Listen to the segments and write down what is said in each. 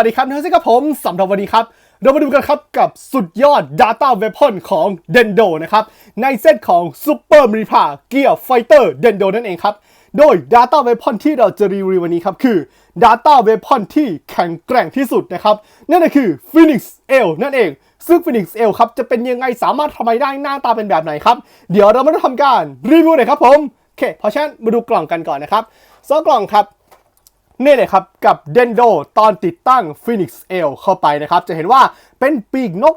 วัสดีครับท่านครับผมสำหรับวันนี้ครับ เรามาดูกันครับกับสุดยอด Data Weapon ของ Dendo นะครับ ในเซตของ Super m i p a Gear Fighter Dendo นั่นเองครับ โดย Data Weapon ที่เราจะรีวิววันนี้ครับ คือ Data Weapon ที่แข็งแกร่งที่สุดนะครับ นั่นก็คือ Phoenix L นั่นเอง ซึ่ง Phoenix L ครับ จะเป็นยังไงสามารถทำไมได้หน้าตาเป็นแบบไหนครับ เดี๋ยวเรามาทำการรีวิวหน่อยครับผมโอเคเพราะฉะนั้นมาดูกล่องกันก่อนนะครับซองกล่องครับ นี่เลยครับ กับ Dendo ตอนติดตั้ง Phoenix L เข้าไปนะครับ จะเห็นว่าเป็นปีกนก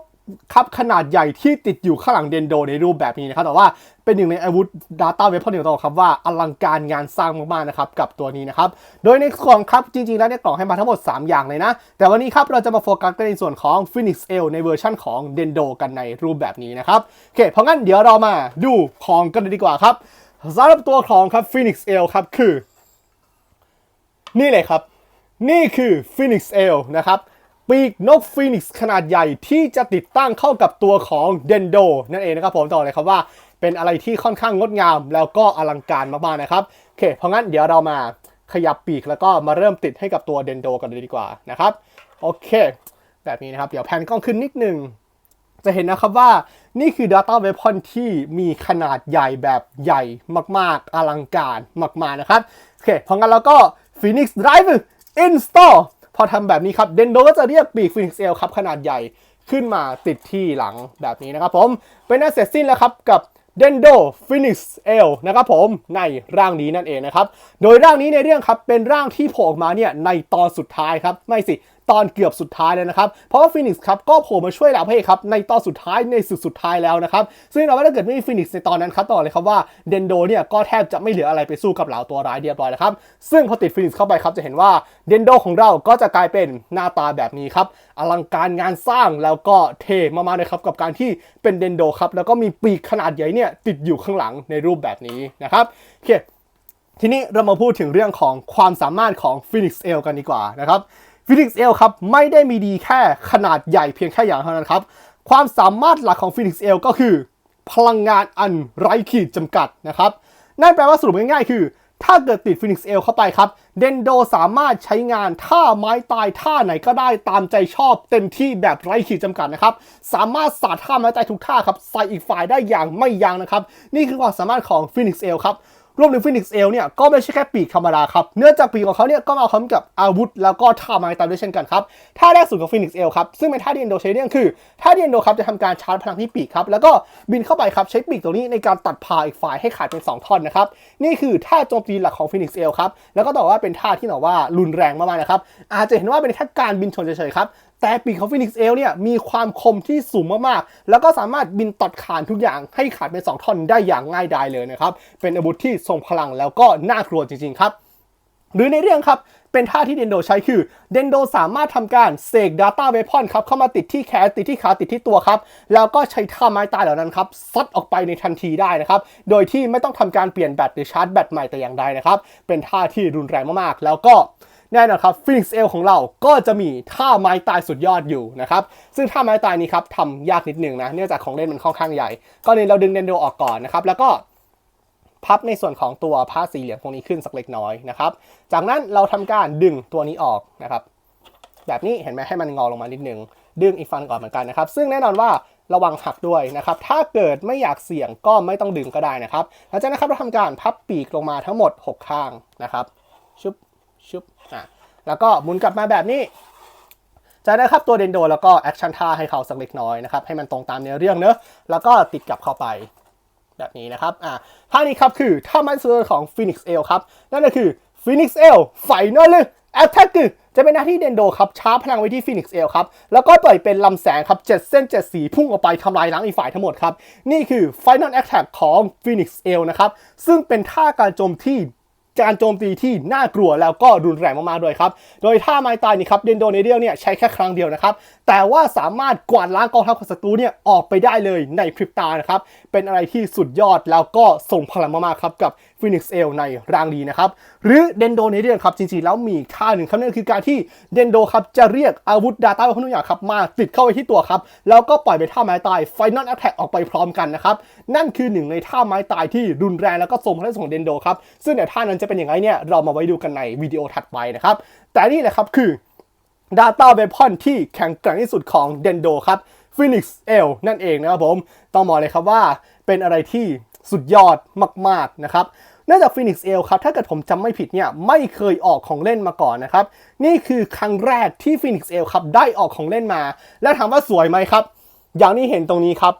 ครับขนาดใหญ่ที่ติดอยู่ข้างหลัง Dendo ในรูปแบบนี้นะครับ แต่ว่าเป็นหนึ่งในอาวุธ Data Weapon ที่ต้องครับว่าอลังการงานสร้างมากๆนะครับกับตัวนี้นะครับ โดยในกล่องครับจริงๆ แล้วเนี่ยกล่องให้มาทั้งหมด 3 อย่างเลยนะ แต่วันนี้ครับเราจะมาโฟกัสกันในส่วนของ Phoenix L ในเวอร์ชั่นของ Dendo กันในรูปแบบนี้นะครับโอเคเพราะงั้นเดี๋ยวเรามาดูของกันเลยดีกว่าครับสำหรับตัวของครับ Phoenix L ครับคือ นี่เลยครับ นี่คือ Phoenix L นะครับ ปีกนก Phoenix ขนาดใหญ่ที่จะติดตั้งเข้ากับตัวของ Dendo นั่นเองนะครับผมต่อเลยครับว่าเป็นอะไรที่ค่อนข้างงดงาม แล้วก็อลังการมากๆนะครับโอเค เพราะงั้นเดี๋ยวเรามาขยับปีกแล้วก็มาเริ่มติดให้กับตัว Dendo กันเลยดีกว่านะครับโอเค แบบนี้นะครับ เดี๋ยวแพนกล้องขึ้นนิดนึงจะเห็นนะครับว่านี่คือ Data Weapon ที่มีขนาดใหญ่แบบใหญ่มากๆ อลังการมากๆนะครับโอเคเพราะงั้นเราก็ Phoenix Drive Install พอทำแบบนี้ครับเดนโดก็จะเรียกปีก Phoenix L ครับขนาดใหญ่ขึ้นมาติดที่หลังแบบนี้นะครับผม เป็นอันเสร็จสิ้นแล้วครับกับ Dendo Phoenix L นะครับผมในร่างนี้นั่นเองนะครับ โดยร่างนี้ในเรื่องครับเป็นร่างที่โผล่ออกมาเนี่ยในตอนสุดท้ายครับ ไม่สิ ตอนเกือบสุดท้ายเลยนะครับ เพราะว่าฟินิกส์ครับก็โผล่มาช่วยเราให้ครับในตอนสุดท้ายในสุดสุดท้ายแล้วนะครับ ซึ่งเราว่าถ้าเกิดไม่มีฟินิกส์ในตอนนั้นครับต่อเลยครับว่าเดนโดเนี่ยก็แทบจะไม่เหลืออะไรไปสู้กับเหล่าตัวร้ายเรียบร้อยแล้วครับ ซึ่งพอติดฟินิกส์เข้าไปครับจะเห็นว่าเดนโดของเราก็จะกลายเป็นหน้าตาแบบนี้ครับอลังการงานสร้างแล้วก็เท่มากๆเลยครับกับการที่เป็นเดนโดครับแล้วก็มีปีกขนาดใหญ่เนี่ยติดอยู่ข้างหลังในรูปแบบนี้นะครับโอเคทีนี้เรามาพูดถึงเรื่องของความสามารถของ Phoenix L กันดีกว่านะครับ Phoenix L ครับไม่ได้มีดีแค่ขนาดใหญ่เพียงแค่อย่างเท่านั้นครับ ความสามารถหลักของ Phoenix L ก็คือ พลังงานอันไร้ขีดจำกัดนะครับ นั่นแปลว่าสรุปง่ายๆ คือ ถ้าเกิดติด Phoenix L เข้าไปครับ เดนโดสามารถใช้งานท่าไม้ตายท่าไหนก็ได้ตามใจชอบเต็มที่แบบไร้ขีดจำกัดนะครับ สามารถสาดท่าไม้ตายทุกท่าครับใส่อีกฝ่ายได้อย่างไม่ยั้งนะครับ นี่คือความสามารถของ Phoenix L ครับ รวมถึงฟินิกซ์เอลเนี่ยก็ไม่ใช่แค่ปีกธรรมดาครับ เนื่องจากปีกของเขาเนี่ยก็มาพร้อมกับอาวุธ แล้วก็ท่าไม้ตามด้วยเช่นกันครับท่าแรกสุดของฟินิกซ์เอลครับซึ่งเป็นท่าที่เอนโดใช้เนี่ยคือท่าที่เอนโดครับจะทำการชาร์จพลังที่ปีกครับแล้วก็บินเข้าไปครับใช้ปีกตรงนี้ในการตัดพาอีกฝ่ายให้ขาดเป็น 2 ท่อนนะครับนี่คือท่าโจมตีหลักของฟินิกซ์เอลครับแล้วก็ต้อบว่าเป็นท่าที่บอว่ารุนแรงมากๆนะครับอาจจะเห็นว่าเป็นแค่การบินชนเฉยๆครับ แต่ปีกของฟินิกซ์เอลเนี่ยมีความคมที่สูงมากๆ แล้วก็สามารถบินตัดขาดทุกอย่างให้ขาดเป็น 2 ท่อนได้อย่างง่ายดายเลยนะครับ เป็นอาวุธที่ทรงพลังแล้วก็น่ากลัวจริง ๆ ครับ หรือในเรื่องครับเป็นท่าที่เดนโดใช้คือเดนโดสามารถทำการเสก Data Weapon ครับเข้ามาติดที่แขนติดที่ขาติดที่ตัวครับ แล้วก็ใช้ท่าไม้ตายเหล่านั้นครับซัดออกไปในทันทีได้นะครับ โดยที่ไม่ต้องทำการเปลี่ยนแบตหรือชาร์จแบตใหม่แต่อย่างใดนะครับ เป็นท่าที่รุนแรงมากๆ แล้วก็ แน่นอนครับฟินิกซ์เอลของเราก็จะมีท่าไม้ตายสุดยอดอยู่นะครับซึ่งท่าไม้ตายนี้ครับทำยากนิดหนึ่งนะเนื่องจากของเล่นมันค่อนข้างใหญ่ ก็เลยเราดึงเดนโดออกก่อนนะครับแล้วก็พับในส่วนของตัวผ้าสีเหลืองตรงนี้ขึ้นสักเล็กน้อยนะครับจากนั้นเราทำการดึงตัวนี้ออกนะครับแบบนี้เห็นไหมให้มันงอลงมานิดนึงดึงอีกฟันก่อนเหมือนกันนะครับ ซึ่งแน่นอนว่าระวังหักด้วยนะครับ ถ้าเกิดไม่อยากเสี่ยงก็ไม่ต้องดึงก็ได้นะครับหลังจากนั้นครับเราทำการพับปีกลงมาทั้งหมด 6 ข้างนะครับชุบ ชุบอะแล้วก็หมุนกลับมาแบบนี้จากนั้ครับตัวเดนโด แล้วก็แอคชั่นท่าให้เขาสักเล็กน้อยนะครับ ให้มันตรงตามเนื้อเรื่องเนอะแล้วก็ติดกลับเข้าไปแบบนี้นะครับอะท่านี้ครับคือท่าไม้เสือของ Phoenix L ครับ นั่นก็คือ Phoenix L Final Attack จะเป็นหน้าที่เดนโดครับชาร์จพลังไว้ที่ Phoenix L ครับ แล้วก็ปล่อยเป็นลำแสงครับ7เส้น7สีพุ่งออกไปทำลายล้างอีกฝ่ายทั้งหมดครับ นี่คือ Final Attack ของ Phoenix L นะครับ ซึ่งเป็นท่าการโจมที่ การโจมตีที่น่ากลัวแล้วก็รุนแรงมากๆด้วยครับ โดยท่าไม้ตายนี่ครับเดนโดเนเดียลเนี่ยใช้แค่ครั้งเดียวนะครับ แต่ว่าสามารถกวาดล้างกองทัพของศัตรูเนี่ยออกไปได้เลยในพริบตานะครับ เป็นอะไรที่สุดยอดแล้วก็ส่งพลังมากๆครับกับ Phoenix L ในร่างนี้นะครับ หรือเดนโดในเรื่องครับ จริงๆ แล้วมีอีกท่าหนึ่งครับนั่นคือการที่เดนโดครับจะเรียกอาวุธ Data ทุกอย่างครับมาติดเข้าไปที่ตัวครับ แล้วก็ปล่อยไปท่าไม้ตาย Final Attack ออกไปพร้อมกันนะครับ นั่นคือหนึ่งในท่าไม้ตายที่รุนแรงแล้วก็ทรงพลังของเดนโดครับ ซึ่งเดี๋ยท่านั้นจะเป็นยังไงเนี่ยเรามาไว้ดูกันในวิดีโอถัดไปนะครับ แต่นี่แหละครับคือ Data Weapon ที่แข็งแกร่งที่สุดของ Dendo ครับ Phoenix L นั่นเองนะครับผม ต้องบอกเลยครับว่าเป็นอะไรที่ สุดยอดมากๆนะครับเนื่องจาก Phoenix L ครับ ถ้าเกิดผมจำไม่ผิดเนี่ยไม่เคยออกของเล่นมาก่อนนะครับ นี่คือครั้งแรกที่ Phoenix L ครับได้ออกของเล่นมา และถามว่าสวยไหมครับ อย่างนี้เห็นตรงนี้ครับ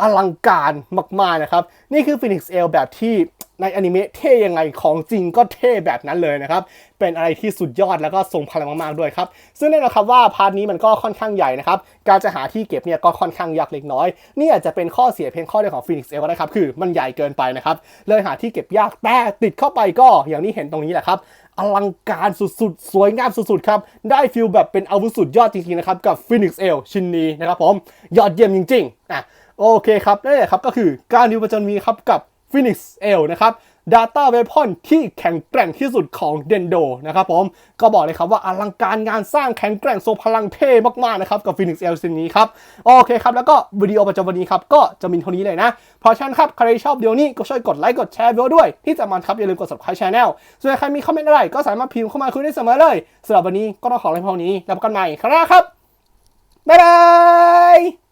อลังการมากๆนะครับ นี่คือ Phoenix L แบบที่ ในอนิเมะเท่ยังไงของจริงก็เท่แบบนั้นเลยนะครับ เป็นอะไรที่สุดยอดแล้วก็ทรงพลังมากๆด้วยครับ ซึ่งแน่นอนครับว่าพาร์ทนี้มันก็ค่อนข้างใหญ่นะครับ การจะหาที่เก็บเนี่ยก็ค่อนข้างยากเล็กน้อย นี่อาจจะเป็นข้อเสียเพียงข้อเดียวของ Phoenix L ก็ได้ครับ คือมันใหญ่เกินไปนะครับ เลยหาที่เก็บยากแต่ติดเข้าไปก็อย่างที่เห็นตรงนี้แหละครับอลังการสุดๆ สวยงามสุดๆ ครับ ได้ฟิลแบบเป็นอาวุธสุดยอดจริงๆ นะครับ กับ Phoenix L ชิ้นนี้นะครับผม ยอดเยี่ยมจริงๆอะโอเคครับนั่นแหละครับก็คือการดิวประจนมีครับกับ Phoenix L นะครับ Data Weapon ที่แข็งแกร่งที่สุดของ Dendo นะครับผม ก็บอกเลยครับว่าอลังการงานสร้างแข็งแกร่งทรงพลังเท่มากๆนะครับกับ Phoenix L ชิ้นนี้ครับ โอเคครับ แล้วก็วิดีโอประจำวันนี้ครับ ก็จะมีเท่านี้เลยนะ เพราะฉะนั้นครับใครชอบวิดีโอนี้ก็ช่วยกดไลค์กดแชร์วิดีโอด้วย ที่สำคัญครับอย่าลืมกด subscribe channel ส่วนใครมีคอมเมนต์อะไรก็สามารถพิมพ์เข้ามาคุยได้เสมอเลยสำหรับวันนี้ก็ต้องขอลาไปเท่านี้แล้วพบกันใหม่ครับบ๊ายบาย